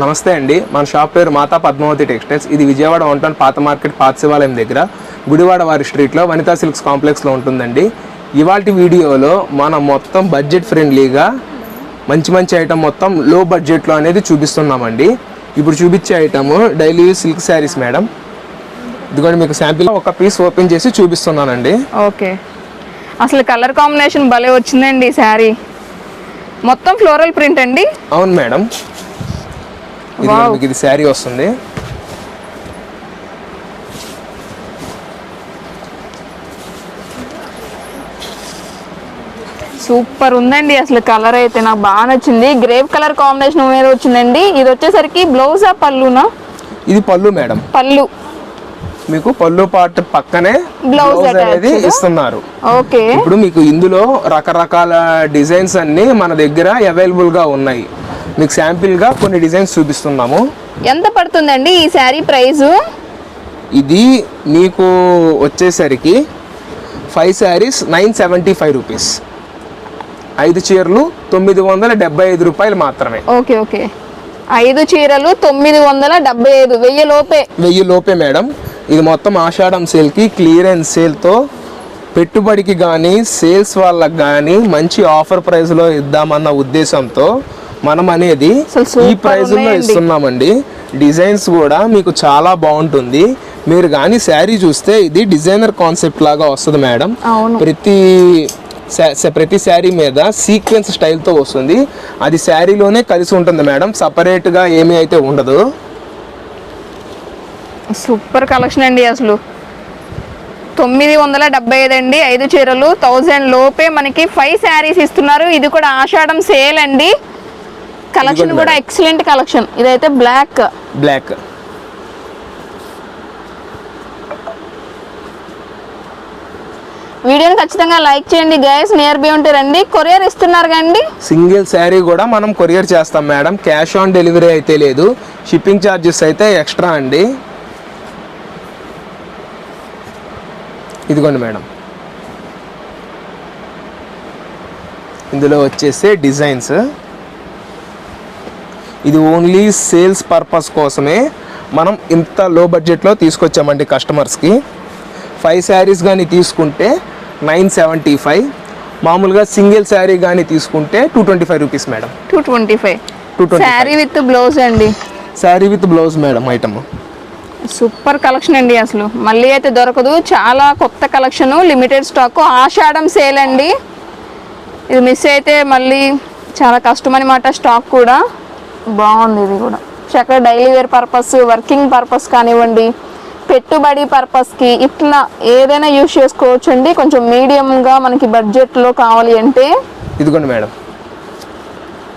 నమస్తే అండి. మన షాప్ పేరు మాతా పద్మావతి టెక్స్టైల్స్. ఇది విజయవాడ వన్ టౌన్ పాత మార్కెట్ పాత శివాలయం దగ్గర గుడివాడ వారి స్ట్రీట్లో వనితా సిల్క్స్ కాంప్లెక్స్లో ఉంటుందండి. ఇవాటి వీడియోలో మనం మొత్తం బడ్జెట్ ఫ్రెండ్లీగా మంచి మంచి ఐటమ్ మొత్తం లో బడ్జెట్లో అనేది చూపిస్తున్నామండి. ఇప్పుడు చూపించే item daily silk saris madam. ఇదిగోండి మీకు శాంపిల్ ఒక పీస్ ఓపెన్ చేసి చూపిస్తున్నానండి. ఓకే. అసలు కలర్ కాంబినేషన్ భలే వచ్చిందండి ఈ శారీ. మొత్తం ఫ్లోరల్ ప్రింట్ అండి? అవును మేడం. మీకు ఇది శారీ వస్తుంది. సూపర్ ఉందండి అసలు కలర్ అయితే నాకు బాగా నచ్చింది. గ్రేప్ కలర్ కాంబినేషన్ మీద వచ్చిందండి. ఇది వచ్చేసరికి బ్లౌజా పళ్ళునా? ఇది పళ్ళు మేడం. పళ్ళు. మీకు పళ్ళు పార్ట్ పక్కనే బ్లౌజ్ అనేది. ఇస్తున్నారు. ఓకే. ఇప్పుడు మీకు ఇందులో రకరకాల డిజైన్స్ అన్ని మన దగ్గర అవైలబుల్గా ఉన్నాయి. మీకు శాంపిల్గా కొన్ని డిజైన్స్ చూపిస్తున్నాము. ఎంత పడుతుందండి ఈ శారీ ప్రైస్ ఇది మీకు వచ్చేసరికి five saris nine seventy five rupees ఐదు చీరలు తొమ్మిది వందల డెబ్బై ఐదు రూపాయలు మాత్రమే. Okay okay. ఐదు చీరలు తొమ్మిది వందల డెబ్బై ఐదు వెయ్యి లోపే. వెయ్యి లోపే మేడం. ఇది మొత్తం ఆషాఢం సేల్కి క్లియరెన్స్ సేల్తో. పెట్టుబడికి కానీ సేల్స్ వాళ్ళకి కానీ మంచి ఆఫర్ ప్రైస్లో ఇద్దామన్న ఉద్దేశంతో మనం అనేది ఈ ప్రైజ్లో. ఇస్తున్నామండి. డిజైన్స్ కూడా మీకు చాలా బాగుంటుంది. మీరు కానీ శారీ చూస్తే ఇది డిజైనర్ కాన్సెప్ట్ లాగా వస్తుంది మేడం. ప్రతి ప్రతి శారీ మీద సీక్వెన్స్ స్టైల్తో వస్తుంది. అది శారీలోనే కలిసి ఉంటుంది మేడం. సపరేట్గా ఏమీ అయితే ఉండదు. సూపర్ కలెక్షన్ అండి అసలు. తొమ్మిది వందల డెబ్బై ఐదు అండి. ఐదు చీరలు. థౌజండ్ లోపే మనకి ఫైవ్ శారీస్ ఇస్తున్నారు. ఇది కూడా ఆషాఢం సేల్ అండి. కలెక్షన్ కూడా. ఎక్సలెంట్ కలెక్షన్ ఇదైతే బ్లాక్ బ్లాక్ వీడియోని ఖచ్చితంగా లైక్ చేయండి గైస్ నియర్ బై ఉంటే రండి. కొరియర్ ఇస్తున్నారు కండి సింగిల్ శారీ కూడా మనం కొరియర్ చేస్తాం మేడం క్యాష్ ఆన్ డెలివరీ అయితే లేదు. షిప్పింగ్ ఛార్జెస్ అయితే ఎక్స్ట్రా అండి. ఇదిగోండి మేడం ఇందులో వచ్చేసి డిజైన్స్ ఇది ఓన్లీ సేల్స్ పర్పస్ కోసమే మనం ఇంత లో బడ్జెట్లో తీసుకొచ్చామండి కస్టమర్స్కి ఫైవ్ శారీస్ కానీ తీసుకుంటే నైన్ సెవెంటీ ఫైవ్ మామూలుగా సింగిల్ శారీ కానీ తీసుకుంటే two twenty five rupees madam two twenty five 225. Sari with blouse అండి. Sari with blouse madam item super collection అండి అసలు. మళ్ళీ అయితే దొరకదు. చాలా కొత్త collection limited stock Ashadham sale అండి. ఇది మిస్ అయితే మళ్ళీ చాలా కష్టం అనమాట స్టాక్ కూడా. బాగుంది ఇది కూడా. చక్కగా daily wear purpose working purpose కానివ్వండి పెట్టుబడి పర్పస్కి ఇట్లా ఏదైనా యూజ్ చేసుకోవచ్చు అండి కొంచెం మీడియంగా మనకి బడ్జెట్లో కావాలి అంటే. ఇదిగోండి మేడం.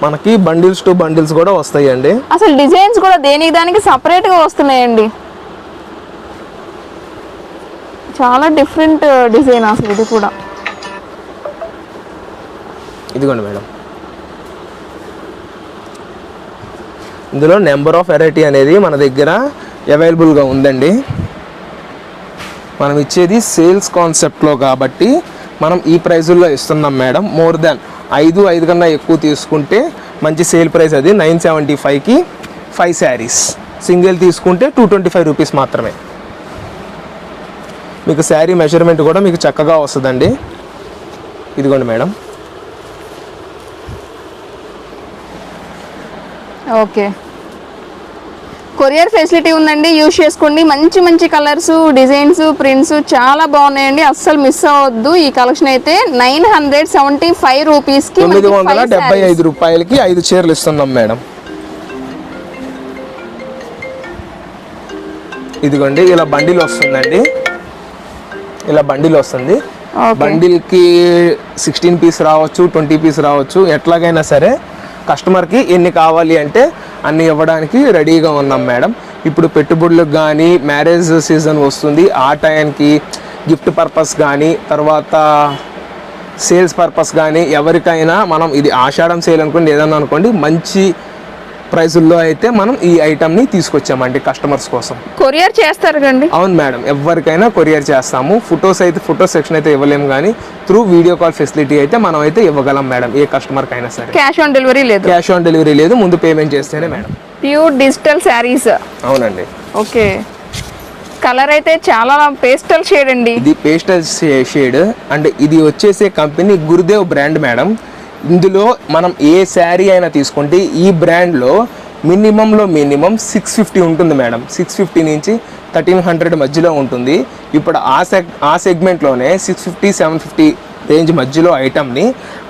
మనకి బండిల్స్ టు బండిల్స్ కూడా వస్తాయండి. అసలు డిజైన్స్ కూడా దేనికి దానికి సపరేట్గా వస్తున్నాయండి. చాలా డిఫరెంట్ డిజైన్ అసలు ఇది కూడా. ఇదిగోండి మేడం. ఇందులో నెంబర్ ఆఫ్ వెరైటీ అనేది మన దగ్గర అవైలబుల్గా ఉందండి. మనం ఇచ్చేది సేల్స్ కాన్సెప్ట్లో కాబట్టి మనం ఈ ప్రైజుల్లో ఇస్తున్నాం మేడం. మోర్ దాన్ ఐదు ఐదు కన్నా ఎక్కువ తీసుకుంటే మంచి సేల్ ప్రైస్ అది నైన్ సెవెంటీ ఫైవ్కి ఫైవ్ శారీస్. సింగిల్ తీసుకుంటే టూ ట్వంటీ ఫైవ్ రూపీస్ మాత్రమే. మీకు శారీ మెజర్మెంట్ కూడా మీకు చక్కగా వస్తుందండి. ఇదిగోండి మేడం. ఓకే. కొరియర్ ఫెసిలిటీ ఉందండి యూజ్ చేసుకోండి. మంచి మంచి కలర్స్ డిజైన్స్ ప్రింట్స్ చాలా బాగున్నాయండి. అస్సలు మిస్ అవ్వద్దు. ఈ కలెక్షన్ అయితే నైన్ హండ్రెడ్ సెవెంటీ ఫైవ్ రూపీస్కి తొమ్మిది వందల డెబ్బై ఐదు రూపాయలకి ఐదు చీరలు ఇస్తున్నాం మేడం. ఇదిగోండి ఇలా బండిల్ వస్తుందండి. ఇలా బండిల్ వస్తుంది. బండిల్కి సిక్స్టీన్ పీస్ రావచ్చు ట్వంటీ పీస్ రావచ్చు ఎట్లాగైనా సరే కస్టమర్కి ఎన్ని కావాలి అంటే అన్ని ఇవ్వడానికి రెడీగా ఉన్నాం మేడం. ఇప్పుడు పెట్టుబడులకు కానీ మ్యారేజ్ సీజన్ వస్తుంది. ఆ టైంకి గిఫ్ట్ పర్పస్ కానీ తర్వాత సేల్స్ పర్పస్ కానీ ఎవరికైనా మనం ఇది ఆషాఢం సేల్ అనుకోండి ఏదన్నా అనుకోండి మంచి ప్రైజుల్లో అయితే మనం ఈ ఐటమ్ని తీసుకొచ్చామండి కస్టమర్స్ కోసం. కొరియర్ చేస్తారు కండి అవును మేడం ఎవరికైనా కొరియర్ చేస్తాము. ఫొటోస్ అయితే ఫోటో సెక్షన్ అయితే ఇవ్వలేము కానీ త్రూ వీడియో కాల్ ఫెసిలిటీ అయితే మనం అయితే ఇవ్వగలం మేడం ఏ కస్టమర్కి అయినా సరే. క్యాష్ ఆన్ డెలివరీ లేదు. క్యాష్ ఆన్ డెలివరీ లేదు ముందు పేమెంట్ చేస్తేనే మేడం. Pure digital saris. అవునండి. ఓకే. కలర్ అయితే చాలా పేస్టల్ షేడ్ అండి. ఇది పేస్టల్ షేడ్ అండ్ ఇది వచ్చేసే కంపెనీ గురుదేవ్ బ్రాండ్ మేడం. ఇందులో మనం ఏ శారీ అయినా తీసుకుంటే ఈ బ్రాండ్లో మినిమంలో మినిమం సిక్స్ ఫిఫ్టీ ఉంటుంది మేడం. సిక్స్ ఫిఫ్టీ నుంచి థర్టీన్ హండ్రెడ్ మధ్యలో ఉంటుంది. ఇప్పుడు ఆ సెగ్ ఆ సెగ్మెంట్లోనే six fifty seven fifty range మధ్యలో ఐటమ్ని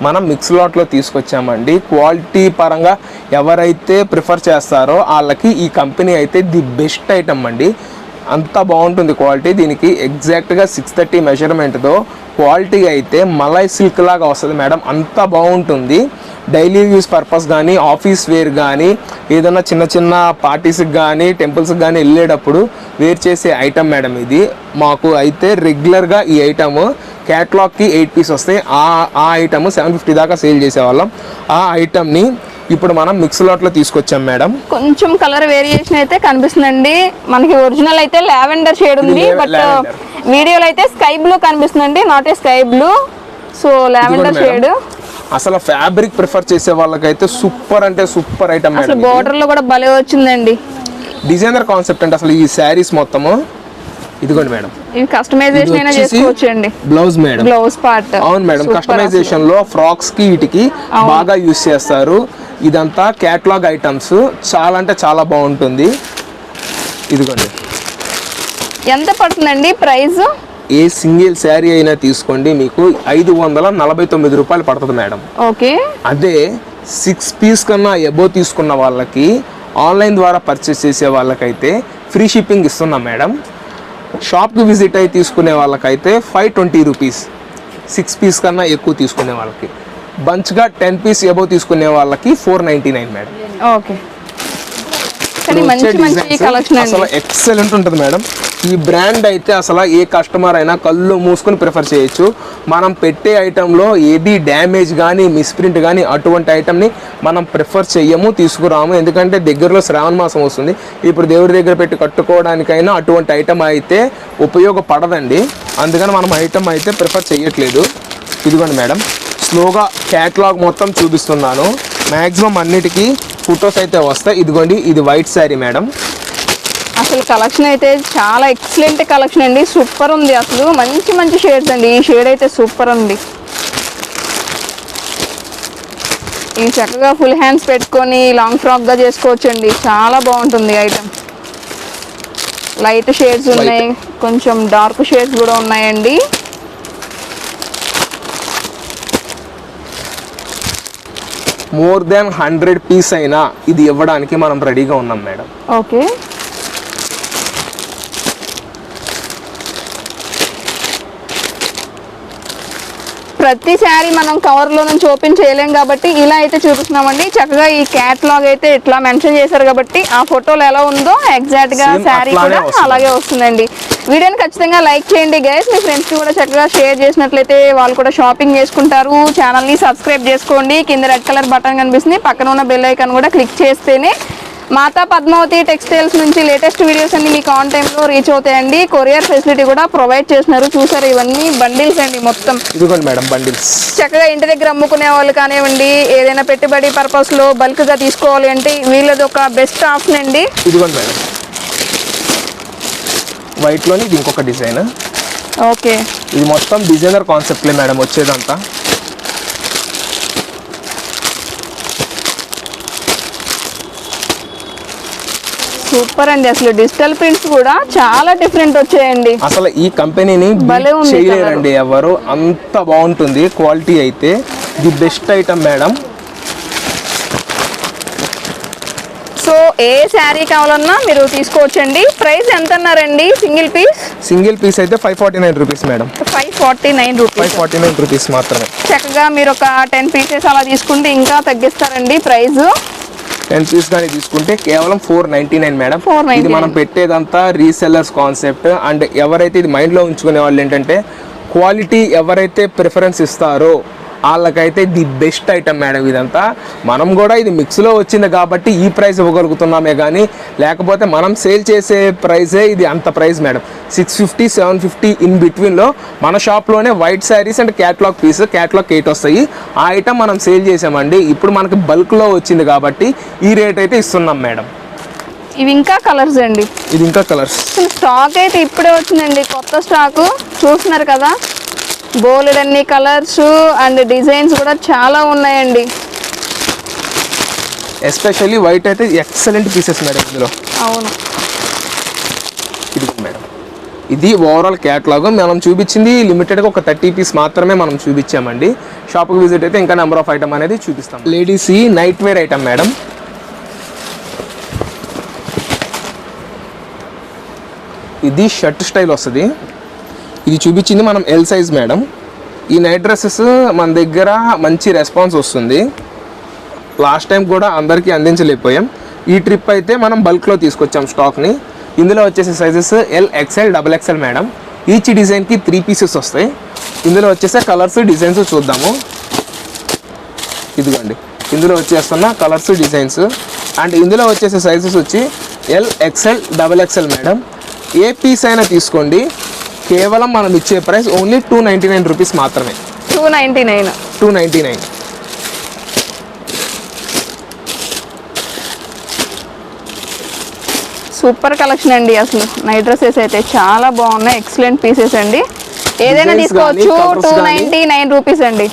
మనం మిక్స్ లాట్లో తీసుకొచ్చామండి. క్వాలిటీ పరంగా ఎవరైతే ప్రిఫర్ చేస్తారో వాళ్ళకి ఈ కంపెనీ అయితే ది బెస్ట్ ఐటమ్ అండి. అంత బాగుంటుంది క్వాలిటీ. దీనికి ఎగ్జాక్ట్గా సిక్స్ థర్టీ మెజర్మెంట్తో క్వాలిటీ అయితే మలై సిల్క్ లాగా వస్తుంది మేడం. అంత బాగుంటుంది. డైలీ యూస్ పర్పస్ కానీ ఆఫీస్ వేర్ కానీ ఏదైనా చిన్న చిన్న పార్టీస్కి కానీ టెంపుల్స్కి కానీ వెళ్ళేటప్పుడు వేర్ చేసే ఐటమ్ మేడం ఇది. మాకు అయితే రెగ్యులర్గా ఈ ఐటమ్ క్యాట్లాగ్కి ఎయిట్ పీస్ వస్తాయి. ఆ ఆ ఐటమ్ సెవెన్ ఫిఫ్టీ దాకా సేల్ చేసేవాళ్ళం. ఆ ఐటమ్ని ఇప్పుడు మనం మిక్స్ లాట్లో తీసుకొచ్చాం మేడం. కొంచెం కలర్ వేరియేషన్ అయితే కనిపిస్తుందండి. మనకి ఒరిజినల్ అయితే లావెండర్ షేడ్ ఉంది ఇది బట్. వీడియోలో అయితే స్కై బ్లూ కనిపిస్తుందండి not a sky blue. So lavender shade. అసలు ఫ్యాబ్రిక్ ప్రిఫర్ చేసే వాళ్ళకైతే సూపర్ అంటే సూపర్ ఐటమ్ అసలు బోర్డర్లో కూడా భలే వచ్చిందండి. డిజైనర్ కాన్సెప్ట్ అంటే అసలు ఈ శారీస్ మొత్తము. ఇదిగోండి మేడం. ఇవి కస్టమైజేషన్ అయినా చేసుకోవచ్చండి. Blouse madam. బ్లౌజ్ పార్ట్ అవును మేడం. కస్టమైజేషన్లో ఫ్రాక్స్కి వీటికి బాగా యూస్ చేస్తారు. ఇదంతా క్యాట్లాగ్ ఐటమ్స్ చాలా అంటే చాలా బాగుంటుంది. ఇదిగోండి. ఎంత పడుతుందండి ప్రైస్? ఏ సింగిల్ శారీ అయినా తీసుకోండి మీకు ఐదు వందల నలభై తొమ్మిది రూపాయలు పడుతుంది మేడం. ఓకే. అదే సిక్స్ పీస్ కన్నా ఎబో తీసుకున్న వాళ్ళకి ఆన్లైన్ ద్వారా పర్చేస్ చేసే వాళ్ళకైతే ఫ్రీ షిప్పింగ్ ఇస్తున్నాం మేడం. షాప్కి విజిట్ అయి తీసుకునే వాళ్ళకైతే five twenty rupees six piece కన్నా ఎక్కువ తీసుకునే వాళ్ళకి. బంచ్గా టెన్ పీస్ ఎబో తీసుకునే వాళ్ళకి four ninety nine madam. Okay. అసలు ఎక్సలెంట్ ఉంటుంది మేడం. ఈ బ్రాండ్ అయితే అసలు ఏ కస్టమర్ అయినా కళ్ళు మూసుకొని ప్రిఫర్ చేయొచ్చు. మనం పెట్టే ఐటెంలో ఏది డ్యామేజ్ కానీ మిస్ప్రింట్ కానీ అటువంటి ఐటమ్ని మనం ప్రిఫర్ చెయ్యము తీసుకురాము. ఎందుకంటే దగ్గరలో శ్రావణ మాసం వస్తుంది. ఇప్పుడు దేవుడి దగ్గర పెట్టి కట్టుకోవడానికైనా అటువంటి ఐటమ్ అయితే ఉపయోగపడదండి. అందుకని మనం ఐటమ్ అయితే ప్రిఫర్ చేయట్లేదు ఇదిగోండి మేడం. స్లోగా క్యాట్లాగ్ మొత్తం చూపిస్తున్నాను. మ్యాక్సిమం అన్నిటికీ ఫొటోస్ అయితే వస్తాయి. ఇదిగోండి ఇది వైట్ శారీ మేడం. అసలు కలెక్షన్ అయితే చాలా ఎక్సలెంట్ కలెక్షన్ అండి. సూపర్ ఉంది అసలు. మంచి మంచి షేడ్స్ అండి. ఈ షేడ్ అయితే సూపర్ ఉంది. ఈ చక్కగా ఫుల్ హ్యాండ్స్ పెట్టుకొని లాంగ్ ఫ్రాక్గా చేసుకోవచ్చు అండి చాలా బాగుంటుంది ఐటమ్. లైట్ షేడ్స్ ఉన్నాయి. కొంచెం డార్క్ షేడ్స్ కూడా ఉన్నాయండి. మోర్ దాన్ హండ్రెడ్ పీస్ అయినా ఇది ఇవ్వడానికి మనం రెడీగా ఉన్నాం మేడం. ఓకే. ప్రతి శారీ మనం కవర్లో నుంచి ఓపెన్ చేయలేం కాబట్టి ఇలా అయితే చూపిస్తున్నామండి. చక్కగా ఈ క్యాట్లాగ్ అయితే ఇట్లా మెన్షన్ చేశారు కాబట్టి ఆ ఫోటోలు ఎలా ఉందో ఎగ్జాక్ట్గా Same శారీ కూడా. అలాగే వస్తుందండి. వీడియోని ఖచ్చితంగా లైక్ చేయండి గైస్ మీ ఫ్రెండ్స్కి కూడా చక్కగా షేర్ చేసినట్లయితే వాళ్ళు కూడా షాపింగ్ చేసుకుంటారు. ఛానల్ని సబ్స్క్రైబ్ చేసుకోండి. కింద రెడ్ కలర్ బటన్ కనిపిస్తుంది. పక్కన ఉన్న బెల్ ఐకాన్ కూడా క్లిక్ చేస్తేనే మాతా పద్మావతి టెక్స్టైల్స్ నుంచి లేటెస్ట్ వీడియోస్ అన్ని మీకు ఆన్ టైంలో రీచ్ అవుతాయండి. కొరియర్ ఫెసిలిటీ కూడా ప్రొవైడ్ చేస్తున్నారు. చూసారు ఇవన్నీ? బండిల్స్ అండి మొత్తం. ఇదిగోండి మేడం బండిల్స్ చక్కగా ఇంటి దగ్గర అమ్ముకునే వాళ్ళు కానివ్వండి ఏదైనా పెట్టుబడి పర్పస్లో బల్క్గా తీసుకోవాలి అంటే వీళ్ళది ఒక బెస్ట్ ఆప్షన్ అండి. ఇదిగోండి మేడం. వైట్లోని ఇది ఇంకొక డిజైన్. ఓకే. ఇది మొత్తం డిజైనర్ కాన్సెప్ట్లే మేడం వచ్చేదంతా. సూపర్ అండి. అసలు డిజిటల్ ప్రింట్స్ కూడా చాలా డిఫరెంట్ వచ్చాయండి. అసలు ఈ కంపెనీని చేయలేరండి ఎవరు. అంత బాగుంటుంది క్వాలిటీ అయితే. The best item madam. So ఏ శారీ కావాలన్నా మీరు తీసుకోవచ్చండి. ప్రైస్ ఎంత అన్నారండి సింగిల్ పీస్? సింగిల్ పీస్ అయితే five forty nine rupees madam. Five forty nine five rupees forty nine rupees మాత్రమే. చక్కగా మీరు ఒక టెన్ పీసెస్ అలా తీసుకుంటే ఇంకా తగ్గిస్తారండి ప్రైస్. టెన్ పీస్ కానీ తీసుకుంటే కేవలం ఫోర్ నైన్టీ నైన్ మేడం. 499. ఇది మనం పెట్టేదంతా రీసెల్లర్స్ కాన్సెప్ట్. అండ్ ఎవరైతే ఇది మైండ్లో ఉంచుకునే వాళ్ళు ఏంటంటే క్వాలిటీ ఎవరైతే ప్రిఫరెన్స్ ఇస్తారో వాళ్ళకైతే ది బెస్ట్ ఐటమ్ మేడం ఇదంతా. మనం కూడా ఇది మిక్స్లో వచ్చింది కాబట్టి ఈ ప్రైస్ ఇవ్వగలుగుతున్నామే కానీ లేకపోతే మనం సేల్ చేసే ప్రైజే ఇది అంత price madam. Six fifty seven fifty in బిట్వీన్లో మన షాప్లోనే white saris and catalogue piece catalogue eight వస్తాయి. ఆ ఐటమ్ మనం సేల్ చేసామండి. ఇప్పుడు మనకి బల్క్లో వచ్చింది కాబట్టి ఈ రేట్ అయితే ఇస్తున్నాం మేడం. ఇవి ఇంకా కలర్స్ అండి. ఇది ఇంకా కలర్స్. స్టాక్ అయితే ఇప్పుడే వచ్చిందండి. కొత్త స్టాక్. చూస్తున్నారు కదా. బోలెడ్ అన్ని కలర్స్ అండ్ డిజైన్స్ కూడా చాలా ఉన్నాయండి. ఎస్పెషల్లీ వైట్ అయితే ఎక్సలెంట్ పీసెస్ మేడం ఇందులో. అవును. ఇది మేడం. ఇది ఓవరాల్ క్యాట్లాగ్ మనం చూపించింది లిమిటెడ్గా ఒక థర్టీ పీస్ మాత్రమే మనం చూపించామండి. షాప్కి విజిట్ అయితే ఇంకా నెంబర్ ఆఫ్ ఐటమ్ అనేది చూపిస్తాం. లేడీస్ ఈ నైట్ వేర్ ఐటమ్ మేడం. ఇది షర్ట్ స్టైల్ వస్తుంది. ఇది చూపించింది మనం ఎల్ సైజ్ మేడం ఈ నైట్ డ్రెస్సెస్ మన దగ్గర మంచి రెస్పాన్స్ వస్తుంది. లాస్ట్ టైం కూడా అందరికీ అందించలేకపోయాం. ఈ ట్రిప్ అయితే మనం బల్క్లో తీసుకొచ్చాం స్టాక్ని ఇందులో వచ్చేసి sizes L XL double XL madam each డిజైన్కి త్రీ పీసెస్ వస్తాయి. ఇందులో వచ్చేసే కలర్స్ డిజైన్స్ చూద్దాము. ఇదిగోండి. ఇందులో వచ్చేస్తున్న కలర్స్ డిజైన్స్ అండ్ ఇందులో వచ్చేసే సైజెస్ వచ్చి L XL double XL madam ఏ పీస్ అయినా తీసుకోండి. కేవలం మనం ఇచ్చే price only two ninety nine rupees మాత్రమే. Two ninety nine. Two ninety nine. Super collection అండి అసలు. నైట్ డ్రెస్సెస్ అయితే చాలా బాగున్నాయి. ఎక్సలెంట్ పీసెస్ అండి. ఏదైనా తీసుకోవచ్చు. టూ గానీ. నైంటీ నైన్ రూపీస్ అండి.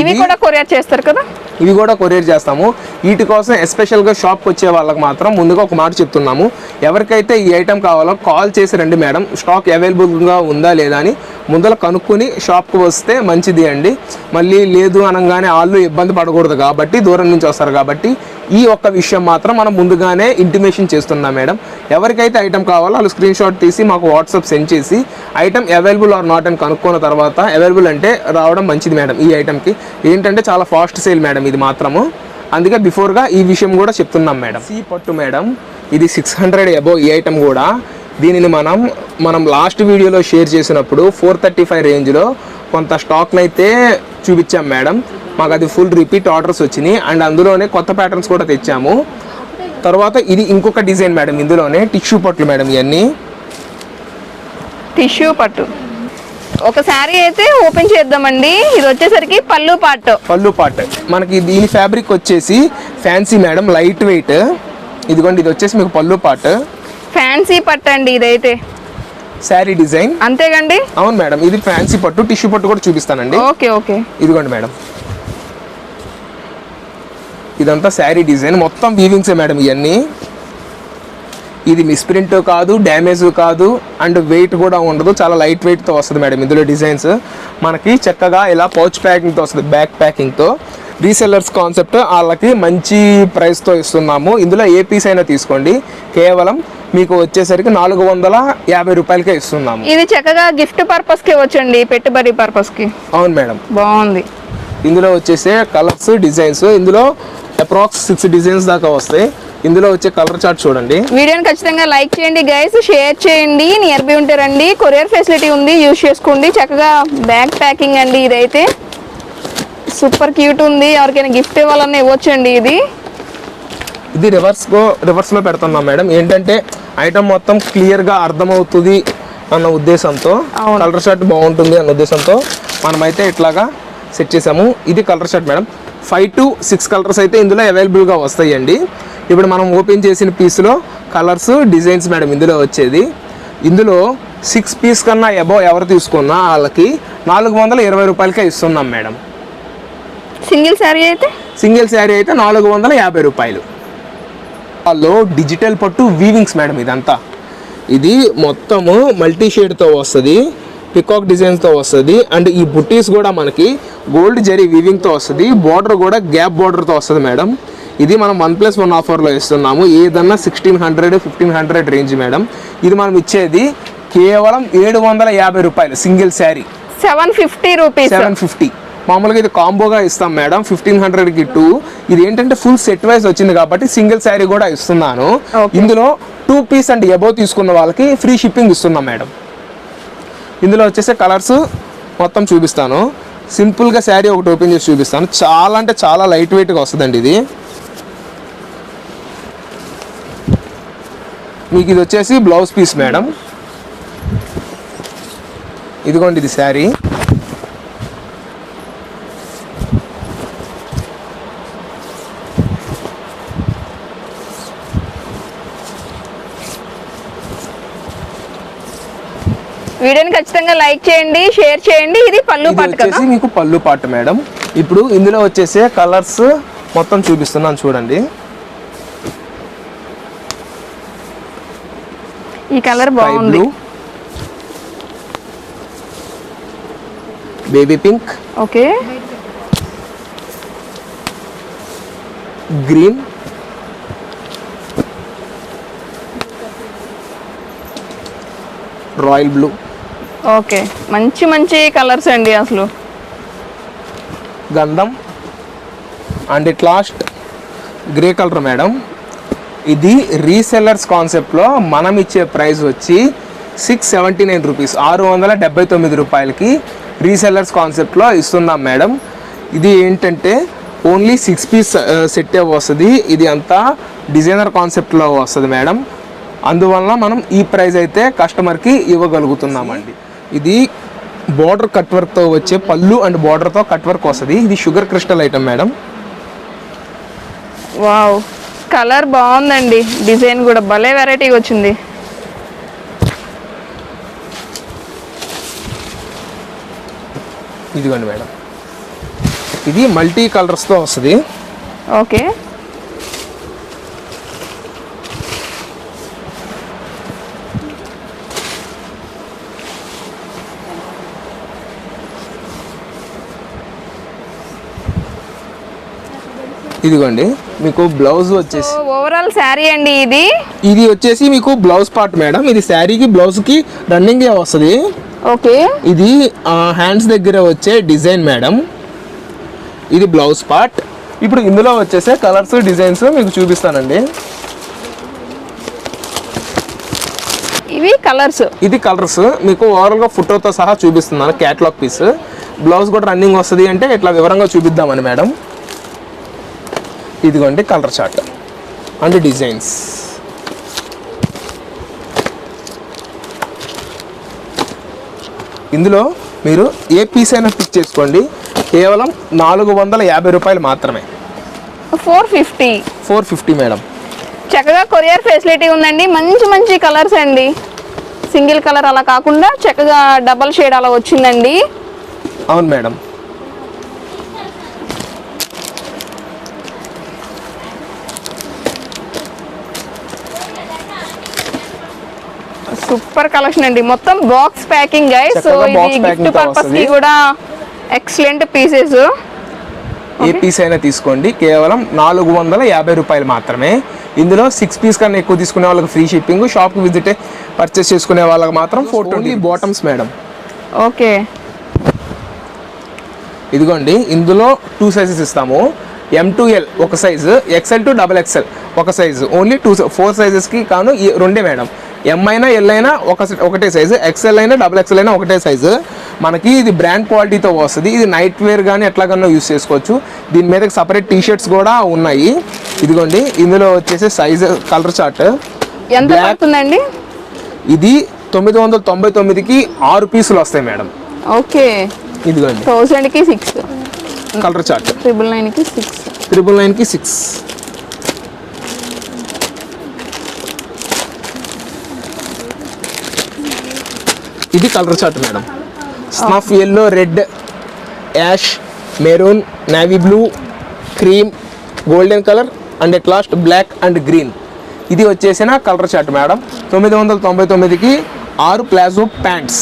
ఇవి కూడా కొరియర్ చేస్తారు కదా? ఇవి కూడా కొరియర్ చేస్తాము. వీటి కోసం ఎస్పెషల్గా షాప్కి వచ్చే వాళ్ళకి మాత్రం ముందుగా ఒక మాట చెప్తున్నాము. ఎవరికైతే ఈ ఐటెం కావాలో కాల్ చేసి రండి మేడం. స్టాక్ అవైలబుల్గా ఉందా లేదా అని ముందర కనుక్కొని షాప్కి వస్తే మంచిది అండి. మళ్ళీ లేదు అనగానే వాళ్ళు ఇబ్బంది పడకూడదు కాబట్టి దూరం నుంచి వస్తారు కాబట్టి ఈ ఒక్క విషయం మాత్రం మనం ముందుగానే ఇంటిమేషన్ చేస్తున్నాం మేడం. ఎవరికైతే ఐటెం కావాలో వాళ్ళు స్క్రీన్ షాట్ తీసి మాకు వాట్సాప్ సెండ్ చేసి ఐటెం అవైలబుల్ ఆర్ నాట్ అని కనుక్కున్న తర్వాత అవైలబుల్ అంటే రావడం మంచిది మేడం ఈ ఐటెంకి. ఏంటంటే చాలా ఫాస్ట్ సేల్ మేడం ఇది మాత్రము. అందుకే బిఫోర్గా ఈ విషయం కూడా చెప్తున్నాం మేడం. సీ పట్టు మేడం. ఇది సిక్స్ హండ్రెడ్ అబో ఈ ఐటెం కూడా. దీనిని మనం మనం లాస్ట్ వీడియోలో షేర్ చేసినప్పుడు ఫోర్ థర్టీ ఫైవ్ రేంజ్లో కొంత స్టాక్ని అయితే చూపించాం మేడం. మాకు అది ఫుల్ రిపీట్ ఆర్డర్స్ వచ్చినాయి. అండ్ అందులోనే కొత్త ప్యాటర్న్స్ కూడా తెచ్చాము. తర్వాత ఇది ఇంకొక డిజైన్ మేడం ఇందులోనే. టిష్యూ పట్లు మేడం ఇవన్నీ టిష్యూ పట్టు. ఒక శారీ అయితే ఓపెన్ చేద్దామండి. ఇది వచ్చేసరికి పళ్ళు పాటు. పళ్ళు పాట్. మనకి దీని ఫ్యాబ్రిక్ వచ్చేసి ఫ్యాన్సీ మేడం లైట్ వెయిట్ ఇదిగోండి ఇది వచ్చేసి మీకు పళ్ళు పాట్. ఫ్యాన్సీ పట్టు అండి ఇదైతే. శారీ డిజైన్. అంతేగండి? అవును మేడం ఇది ఫ్యాన్సీ పట్టు టిష్యూ పట్టు కూడా చూపిస్తానండి. Okay okay. ఇదిగోండి మేడం ఇదంతా శారీ డిజైన్. మొత్తం వీవింగ్సే మేడం ఇవన్నీ ఇది మిస్ప్రింట్ కాదు డ్యామేజ్ కాదు అండ్ వెయిట్ కూడా ఉండదు. చాలా లైట్ వెయిట్తో వస్తుంది మేడం ఇందులో డిజైన్స్ మనకి చక్కగా ఇలా పౌచ్ ప్యాకింగ్తో వస్తుంది బ్యాక్ ప్యాకింగ్తో రీసెల్లర్స్ కాన్సెప్ట్ వాళ్ళకి మంచి ప్రైస్తో ఇస్తున్నాము. ఇందులో ఏ పీస్ అయినా తీసుకోండి. కేవలం మీకు వచ్చేసరికి నాలుగు వందల యాభై రూపాయలకే ఇస్తున్నాము. ఇది చక్కగా గిఫ్ట్ పర్పస్కి వచ్చండి పెట్టుబడి పర్పస్కి. అవును మేడం. బాగుంది. ఇందులో వచ్చేసే కలర్స్ డిజైన్స్ ఇందులో అప్రాక్స్ సిక్స్ డిజైన్స్ దాకా వస్తాయి. ఇందులో వచ్చే కలర్ చార్ట్ చూడండి. వీడియోని ఖచ్చితంగా లైక్ చేయండి గైస్ షేర్ చేయండి నియర్ బై ఉంటే రండి కొరియర్ ఫెసిలిటీ ఉంది యూజ్ చేసుకోండి చక్కగా బ్యాగ్ ప్యాకింగ్ అండి ఇదైతే. సూపర్ క్యూట్ ఉంది ఎవరికైనా గిఫ్ట్ ఇవ్వాలన్నా ఇవ్వచ్చండి ఇది. ఇది రివర్స్ గో రివర్స్లో పెడుతున్నాం మేడం ఏంటంటే ఐటమ్ మొత్తం క్లియర్గా అర్థమవుతుంది అన్న ఉద్దేశంతో. కలర్ షర్ట్ బాగుంటుంది అన్న ఉద్దేశంతో మనమైతే ఇట్లాగా సెట్ చేసాము. ఇది colour shirt madam five to six colours అయితే ఇందులో అవైలబుల్గా వస్తాయండి. ఇప్పుడు మనం ఓపెన్ చేసిన పీస్లో కలర్స్ డిజైన్స్ మేడం ఇందులో వచ్చేది. ఇందులో సిక్స్ పీస్ కన్నా అబో ఎవరు తీసుకున్నా వాళ్ళకి నాలుగు వందల ఇరవై రూపాయలకే ఇస్తున్నాం మేడం సింగిల్ శారీ అయితే? సింగిల్ శారీ అయితే నాలుగు వందల యాభై రూపాయలు. వాళ్ళు డిజిటల్ పట్టు వీవింగ్స్ మేడం ఇదంతా. ఇది మొత్తము మల్టీ షేడ్తో వస్తుంది. పికాక్ డిజైన్స్తో వస్తుంది. అండ్ ఈ బుట్టీస్ కూడా మనకి గోల్డ్ జరీ వీవింగ్తో వస్తుంది. బార్డర్ కూడా గ్యాప్ బార్డర్తో వస్తుంది మేడం. ఇది మనం వన్ ప్లస్ వన్ ఆఫర్లో ఇస్తున్నాము ఏదన్నా sixteen hundred fifteen hundred range madam. ఇది మనం ఇచ్చేది కేవలం ఏడు వందల యాభై రూపాయలు single sari. Seven fifty rupees seven fifty మామూలుగా ఇది కాంబోగా ఇస్తాం మేడం. ఫిఫ్టీన్ హండ్రెడ్కి టూ ఇది ఏంటంటే ఫుల్ సెట్ వైజ్ వచ్చింది కాబట్టి సింగిల్ శారీ కూడా ఇస్తున్నాను. ఇందులో టూ పీస్ అండ్ ఎబో తీసుకున్న వాళ్ళకి ఫ్రీ షిప్పింగ్ ఇస్తున్నాం మేడం. ఇందులో వచ్చేసి కలర్స్ మొత్తం చూపిస్తాను. సింపుల్గా శారీ ఒకటి ఓపెన్ చేసి చూపిస్తాను. చాలా అంటే చాలా లైట్ వెయిట్గా వస్తుందండి ఇది. మీకు ఇది వచ్చేసి బ్లౌజ్ పీస్ మేడం ఇదిగోండి ఇది శారీ. వీడియోని ఖచ్చితంగా లైక్ చేయండి షేర్ చేయండి. ఇది పళ్ళు పాటు కదా? వచ్చేసి మీకు పళ్ళు పాటు మేడం. ఇప్పుడు ఇందులో వచ్చేసే కలర్స్ మొత్తం చూపిస్తున్నాను చూడండి. ఈ కలర్ బాగుంది. Baby pink. Okay. Green. Royal blue. Okay. మంచి మంచి కలర్స్ అండి అసలు. గంధం. And it last grey colour madam. ఇది రీసెల్లర్స్ కాన్సెప్ట్లో మనం ఇచ్చే ప్రైస్ వచ్చి సిక్స్ సెవెంటీ నైన్ రూపీస్ ఆరు వందల డెబ్బై తొమ్మిది రూపాయలకి రీసెల్లర్స్ కాన్సెప్ట్లో ఇస్తున్నాం మేడం. ఇది ఏంటంటే ఓన్లీ సిక్స్ పీస్ సెట్టే వస్తుంది. ఇది అంతా డిజైనర్ కాన్సెప్ట్లో వస్తుంది మేడం. అందువల్ల మనం ఈ ప్రైస్ అయితే కస్టమర్కి ఇవ్వగలుగుతున్నామండి. ఇది బార్డర్ కట్ వర్క్తో వచ్చే పళ్ళు అండ్ బార్డర్తో కట్ వర్క్ వస్తుంది. ఇది sugar crystal item madam wow colour బాగుందండి. డిజైన్ కూడా భలే వెరైటీగా వచ్చింది. ఇదిగోండి మేడం ఇది మల్టీ కలర్స్తో వస్తుంది. ఓకే ఇదిగోండి మీకు బ్లౌజ్ వచ్చేసి. ఓవరాల్ శారీ అండి ఇది. ఇది వచ్చేసి మీకు బ్లౌజ్ పార్ట్ మేడం ఇది శారీకి బ్లౌజ్కి రన్నింగ్ వస్తుంది. ఓకే. ఇది హ్యాండ్స్ దగ్గర వచ్చే డిజైన్ మేడం ఇది బ్లౌజ్ పార్ట్ ఇప్పుడు ఇందులో వచ్చేసే కలర్స్ డిజైన్స్ మీకు చూపిస్తానండి. ఇవి కలర్స్ ఇది కలర్స్ మీకు ఓవరాల్గా ఫోటోతో సహా చూపిస్తున్నాను క్యాట్లాగ్ పీస్ బ్లౌజ్ కూడా రన్నింగ్ వస్తుంది అంటే ఇట్లా వివరంగా చూపిద్దామని మేడం ఇదిగోండి కలర్ చార్ట్ అండ్ డిజైన్స్. ఇందులో మీరు ఏ పీస్ అయినా పిక్ చేసుకోండి. కేవలం నాలుగు వందల యాభై రూపాయలు మాత్రమే. Four fifty. Four fifty madam. చక్కగా కొరియర్ ఫెసిలిటీ ఉందండి. మంచి మంచి కలర్స్ అండి. సింగిల్ కలర్ అలా కాకుండా చక్కగా డబల్ షేడ్ అలా వచ్చిందండి. అవును మేడం. సూపర్ కలెక్షన్ అండి. మొత్తం బాక్స్ ప్యాకింగ్ గైస్ సో ఇది గిఫ్ట్ పర్పస్కి. కూడా ఎక్సలెంట్ పీసెస్ ఏ పీస్ అయినా తీసుకోండి. కేవలం నాలుగు వందల యాభై రూపాయలు మాత్రమే. ఇందులో సిక్స్ పీస్ కన్నా ఎక్కువ తీసుకునే వాళ్ళకి ఫ్రీ షిప్పింగ్ షాప్కి విజిట్ పర్చేస్ చేసుకునే వాళ్ళకి మాత్రం four twenty bottoms madam okay ఇదిగోండి. ఇందులో టూ సైజెస్ ఇస్తాము. ఎం టు ఎల్ ఒక సైజు ఎక్సెల్ టు డబల్ ఎక్సెల్ ఒక సైజు ఓన్లీ టూ ఫోర్ సైజెస్కి కాను రెండే మేడం ఎం అయినా ఎల్ అయినా ఒక ఒకటే సైజు ఎక్సెల్ అయినా డబుల్ ఎక్సెల్ అయినా ఒకటే సైజు మనకి ఇది బ్రాండ్ క్వాలిటీతో వస్తుంది. ఇది నైట్ వేర్ కానీ ఎట్లాగన్నా యూస్ చేసుకోవచ్చు. దీని మీద సపరేట్ టీ షర్ట్స్ కూడా ఉన్నాయి. ఇదిగోండి ఇందులో వచ్చేసి సైజు కలర్ చార్ట్ ఎంత. పడుతుందండి? ఇది తొమ్మిది వందల తొంభై తొమ్మిదికి ఆరు పీసులు వస్తాయి మేడం. ఓకే. ఇదిగోండి. థౌసండ్కి సిక్స్ కలర్ చార్ట్ ట్రిపుల్ నైన్కి సిక్స్ త్రిబుల్ నైన్కి సిక్స్ ఇది colour chart madam. Snuff yellow red ash maroon navy blue cream golden colour and at last black and green ఇది వచ్చేసిన కలర్ చార్ట్ మేడం. తొమ్మిది వందల తొంభై తొమ్మిదికి ఆరు ప్లాజో ప్యాంట్స్.